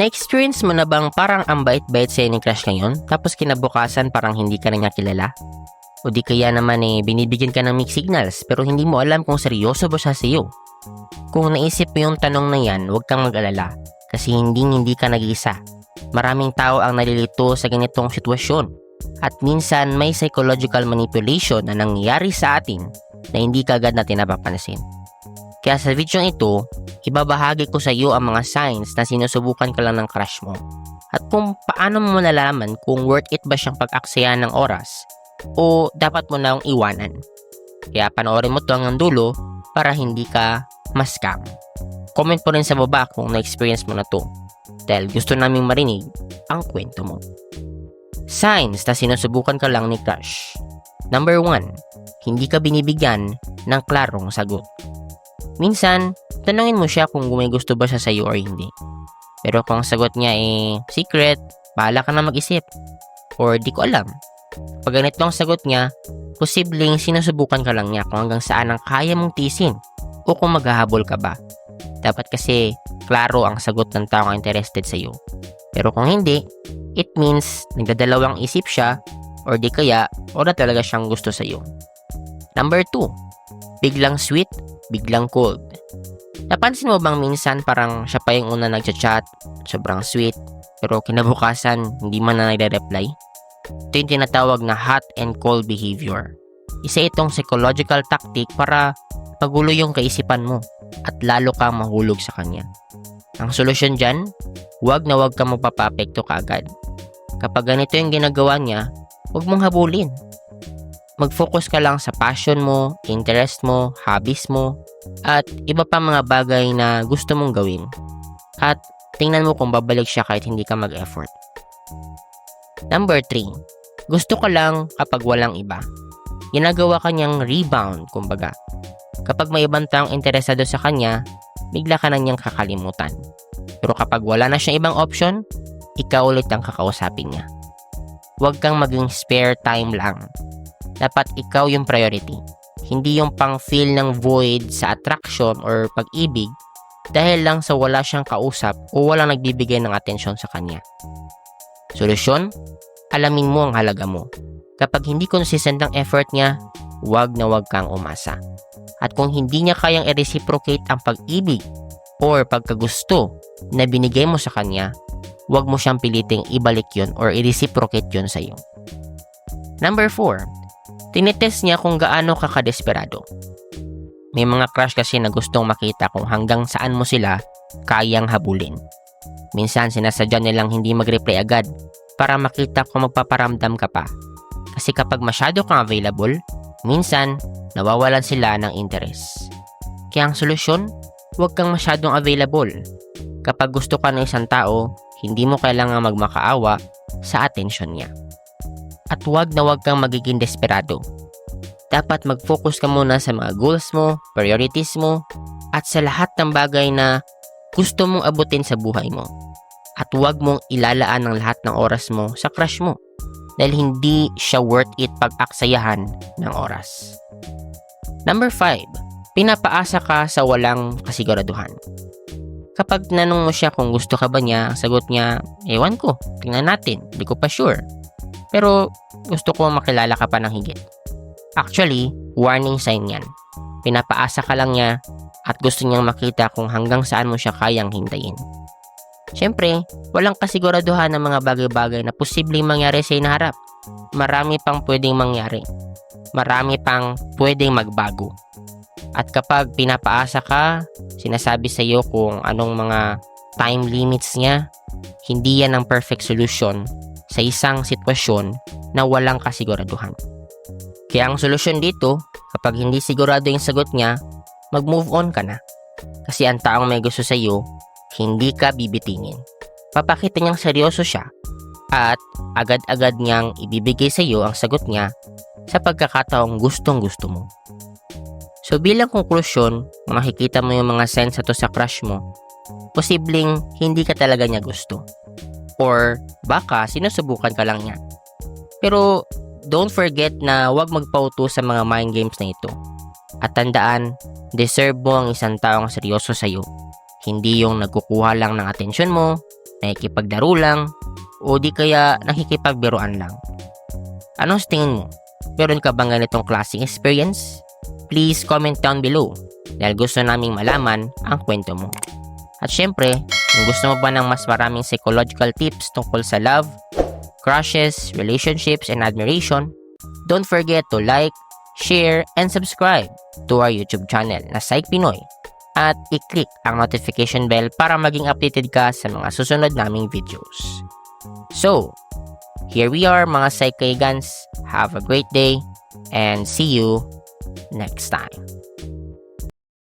Na-experience mo na bang parang ang bait-bait sa'yo ni crush ngayon, tapos kinabukasan parang hindi ka na niya kilala? O di kaya naman eh, binibigyan ka ng mixed signals pero hindi mo alam kung seryoso ba siya sa'yo? Kung naisip mo yung tanong na yan, huwag kang mag-alala kasi hindi hindi ka nag-iisa. Maraming tao ang nalilito sa ganitong sitwasyon at minsan may psychological manipulation na nangyayari sa atin na hindi kagad natin napapansin. Kaya sa video ito, ibabahagi ko sa iyo ang mga signs na sinusubukan ka lang ng crush mo at kung paano mo malalaman kung worth it ba siyang pag-aksaya ng oras o dapat mo nang iwanan. Kaya panoorin mo to hanggang dulo para hindi ka ma-scam. Comment po rin sa baba kung na-experience mo na to dahil gusto naming marinig ang kwento mo. Signs na sinusubukan ka lang ni crush. Number 1. Hindi ka binibigyan ng klarong sagot. Minsan, tanungin mo siya kung may gusto ba siya sa'yo or hindi. Pero kung ang sagot niya eh secret, bahala ka na mag-isip. Or di ko alam. Pag ganito ang sagot niya, posibleng sinusubukan ka lang niya kung hanggang saan ang kaya mong tisin o kung maghahabol ka ba. Dapat kasi klaro ang sagot ng taong interested sa iyo. Pero kung hindi, it means nagdadalawang isip siya or di kaya wala talaga siyang gusto sa iyo. Number 2. Biglang sweet, biglang cold. Napansin mo bang minsan parang siya pa yung una nagchat-chat, sobrang sweet, pero kinabukasan hindi man na nagre-reply? Ito yung tinatawag na hot and cold behavior. Isa itong psychological tactic para pagulo yung kaisipan mo at lalo kang mahulog sa kanya. Ang solusyon dyan, huwag na huwag kang magpapapekto kaagad. Kapag ganito yung ginagawa niya, huwag mong habulin. Mag-focus ka lang sa passion mo, interest mo, hobbies mo, at iba pa mga bagay na gusto mong gawin. At tingnan mo kung babalik siya kahit hindi ka mag-effort. Number 3. Gusto ka lang kapag walang iba. Ginagawa kanyang rebound, kumbaga. Kapag may ibang taong interesado sa kanya, bigla ka na niyang kakalimutan. Pero kapag wala na siyang ibang option, ikaw ulit ang kakausapin niya. Huwag kang maging spare time lang. Dapat ikaw yung priority. Hindi yung pang-feel ng void sa attraction or pag-ibig dahil lang sa wala siyang kausap o walang nagbibigay ng atensyon sa kanya. Solusyon? Alamin mo ang halaga mo. Kapag hindi consistent ang effort niya, huwag na huwag kang umasa. At kung hindi niya kayang i-reciprocate ang pag-ibig or pagkagusto na binigay mo sa kanya, huwag mo siyang piliting ibalik yon or i-reciprocate yon sa iyo. Number 4. Tinitest niya kung gaano ka kadesperado. May mga crush kasi na gustong makita kung hanggang saan mo sila kayang habulin. Minsan sinasadya nilang hindi mag-reply agad para makita kung magpaparamdam ka pa. Kasi kapag masyado kang available, minsan nawawalan sila ng interes. Kaya ang solusyon, huwag kang masyadong available. Kapag gusto ka ng isang tao, hindi mo kailangang magmakaawa sa atensyon niya. At huwag na huwag kang magiging desperado. Dapat mag-focus ka muna sa mga goals mo, priorities mo, at sa lahat ng bagay na gusto mong abutin sa buhay mo. At huwag mong ilalaan ang lahat ng oras mo sa crush mo dahil hindi siya worth it pag-aksayahan ng oras. Number 5. Pinapaasa ka sa walang kasiguraduhan. Kapag nanong mo siya kung gusto ka ba niya, ang sagot niya, ewan ko, tingnan natin, hindi ko pa sure. Pero gusto ko makilala ka pa ng higit. Actually, warning sign yan. Pinapaasa ka lang niya at gusto niyang makita kung hanggang saan mo siya kayang hintayin. Siyempre, walang kasiguraduhan ng mga bagay-bagay na posibleng mangyari sa inaharap. Marami pang pwedeng mangyari. Marami pang pwedeng magbago. At kapag pinapaasa ka, sinasabi sa iyo kung anong mga time limits niya, hindi yan ang perfect solution sa isang sitwasyon na walang kasiguraduhan. Kaya ang solusyon dito, kapag hindi sigurado yung sagot niya, mag-move on ka na. Kasi ang taong may gusto sa iyo, hindi ka bibitingin. Papakita niyang seryoso siya at agad-agad niyang ibibigay sa iyo ang sagot niya sa pagkakataong gustong gusto mo. So bilang konklusyon, makikita mo yung mga signs na to sa crush mo, posibleng hindi ka talaga niya gusto. Or baka sinusubukan ka lang niya. Pero don't forget na huwag magpauto sa mga mind games na ito. At tandaan, deserve mo ang isang taong seryoso sa'yo. Hindi yung nagkukuha lang ng atensyon mo, nakikipagdaro lang, o di kaya nakikipagbiruan lang. Anong sa tingin mo? Meron ka bang ganitong klaseng experience? Please comment down below dahil gusto naming malaman ang kwento mo. At syempre, kung gusto mo ba ng mas maraming psychological tips tungkol sa love, crushes, relationships, and admiration, don't forget to like, share, and subscribe to our YouTube channel na Psych Pinoy at i-click ang notification bell para maging updated ka sa mga susunod naming videos. So, here we are mga Psych Kaigans. Have a great day and see you next time.